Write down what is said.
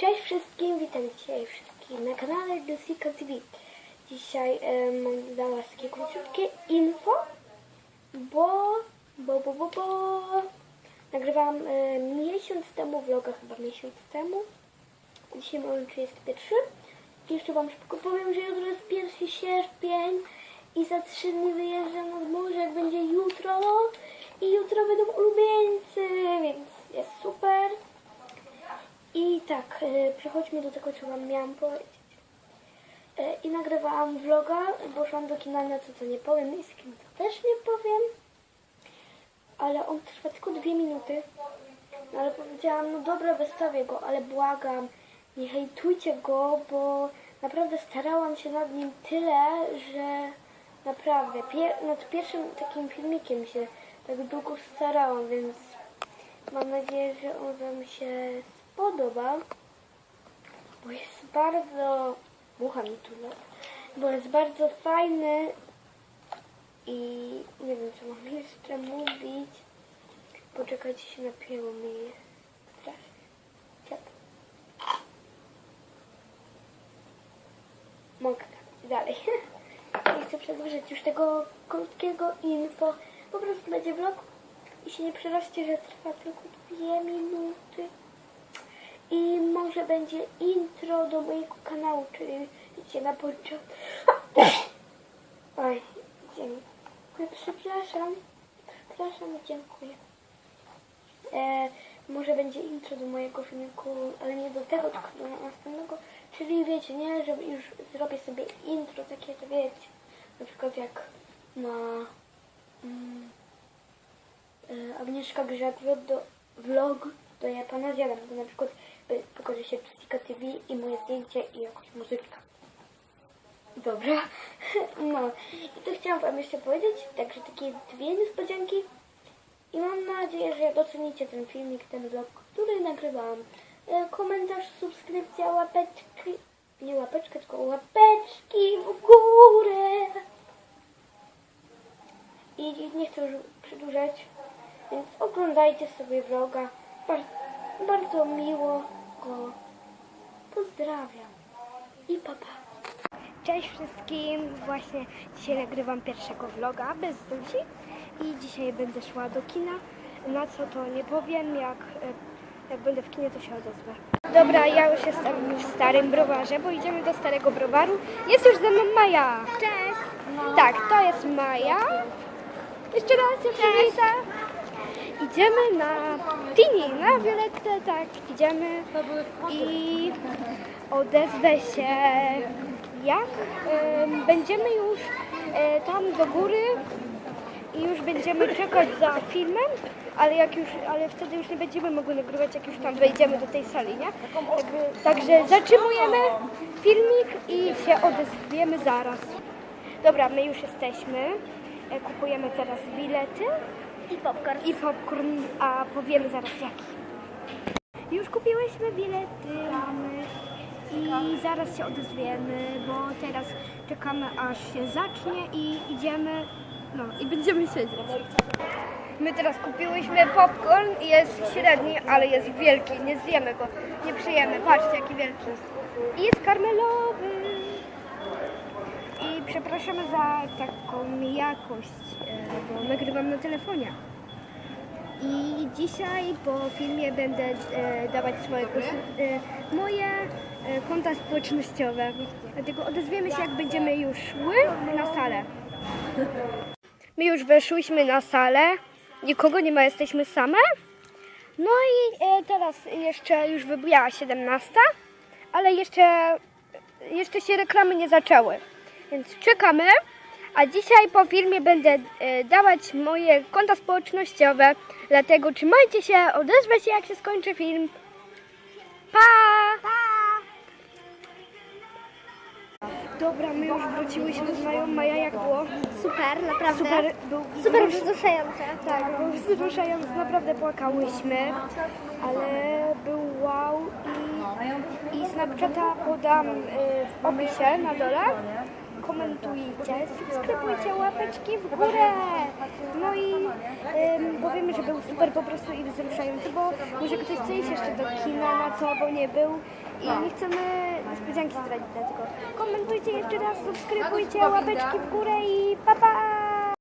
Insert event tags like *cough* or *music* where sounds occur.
Cześć wszystkim, witam dzisiaj wszystkich na kanale Jessica TV. Dzisiaj e, mam dla Was takie króciutkie info, bo, bo, bo, bo, bo nagrywałam e, miesiąc temu vloga, chyba miesiąc temu. Dzisiaj mamy 31. I jeszcze Wam szybko powiem, że jutro jest 1 sierpień i za 3 dni wyjeżdżam nad morze, jak będzie jutro. I jutro będą ulubieńcy, więc jest super. I tak, e, przechodźmy do tego, co Wam miałam powiedzieć. E, I nagrywałam vloga, poszłam do kina, na co to nie powiem i z kim to też nie powiem. Ale on trwa tylko dwie minuty. No ale powiedziałam, no dobra, wystawię go, ale błagam, nie hejtujcie go, bo naprawdę starałam się nad nim tyle, że naprawdę, pier- nad pierwszym takim filmikiem się tak długo starałam, więc mam nadzieję, że on Wam się spodoba, bo jest bardzo, mucha mi tu lata, bo jest bardzo fajny i nie wiem, co mam jeszcze mówić. Poczekajcie, się napięło mi strasznie. Tak, dalej. *laughs* Nie chcę przedłużyć już tego krótkiego info. Po prostu będzie vlog i się nie przeraźcie, że trwa tylko dwie minuty. I może będzie intro do mojego kanału, czyli wiecie na początku. Oj, dziękuję, przepraszam. Przepraszam dziękuję. E, może będzie intro do mojego filmiku, ale nie do tego, tylko do następnego. Czyli wiecie, nie, że już zrobię sobie intro takie, to wiecie. Na przykład jak ma mm, e, Agnieszka vlog do, vlog do Japana zjadam. To na przykład y, pokaże się Psyka TV i moje zdjęcie i jakaś muzyczka. Dobra. *laughs* No. I to chciałam Wam jeszcze powiedzieć. Także takie dwie niespodzianki. I mam nadzieję, że docenicie ten filmik, ten vlog, który nagrywałam. E, Komentarz, subskrypcja, łapeczki. Nie łapeczkę, tylko łapeczki w górę. I nie chcę już przedłużać, więc oglądajcie sobie vloga. Bar- bardzo miło go pozdrawiam. I papa. Cześć wszystkim. Właśnie dzisiaj nagrywam pierwszego vloga bez Zuzi i dzisiaj będę szła do kina. Na co to nie powiem, jak, e, jak będę w kinie to się odezwę. Dobra, ja już jestem w starym browarze, bo idziemy do starego browaru. Jest już ze mną Maja. Cześć. Tak, to jest Maja. Jeszcze raz się przywita. Idziemy na Tini, na Violettę, tak, idziemy i odezwę się jak em, będziemy już e, tam do góry i już będziemy czekać za filmem, ale jak już, ale wtedy już nie będziemy mogli nagrywać, jak już tam wejdziemy do tej sali, nie? Także, także zatrzymujemy filmik i się odezwiemy zaraz. Dobra, my już jesteśmy. E, Kupujemy teraz bilety I popcorn. i popcorn, a powiemy zaraz jaki. Już kupiłyśmy bilety, mamy i zaraz się odezwiemy, bo teraz czekamy aż się zacznie i idziemy, no i będziemy siedzieć. My teraz kupiłyśmy popcorn jest średni, ale jest wielki, nie zjemy go, nie przyjemy, patrzcie jaki wielki. I jest karmelowy. Przepraszamy za taką jakość, e, bo nagrywam na telefonie. I dzisiaj po filmie będę e, dawać swoje, e, moje konta społecznościowe. Dlatego odezwiemy się, jak będziemy już szły na salę. My już weszłyśmy na salę. Nikogo nie ma, jesteśmy same. No i teraz jeszcze już wybijała 17, ale jeszcze, jeszcze się reklamy nie zaczęły. Więc czekamy. A dzisiaj po filmie będę e, dawać moje konta społecznościowe. Dlatego trzymajcie się, odezwę się jak się skończy film. Pa! Dobra, my już wróciłyśmy z Mają. Maja, jak było? Super, naprawdę. Super, był Super wzruszające. tak, był wzruszający, naprawdę płakałyśmy, ale był wow i, i Snapchata podam y, w opisie na dole. Komentujcie, subskrybujcie, łapeczki w górę. No i ym, powiemy, że był super po prostu i wzruszający, bo może ktoś chce iść jeszcze do kina na to, bo nie był i nie chcemy niespodzianki zdradzić, dlatego komentujcie jeszcze raz, subskrybujcie, łapeczki w górę i pa pa!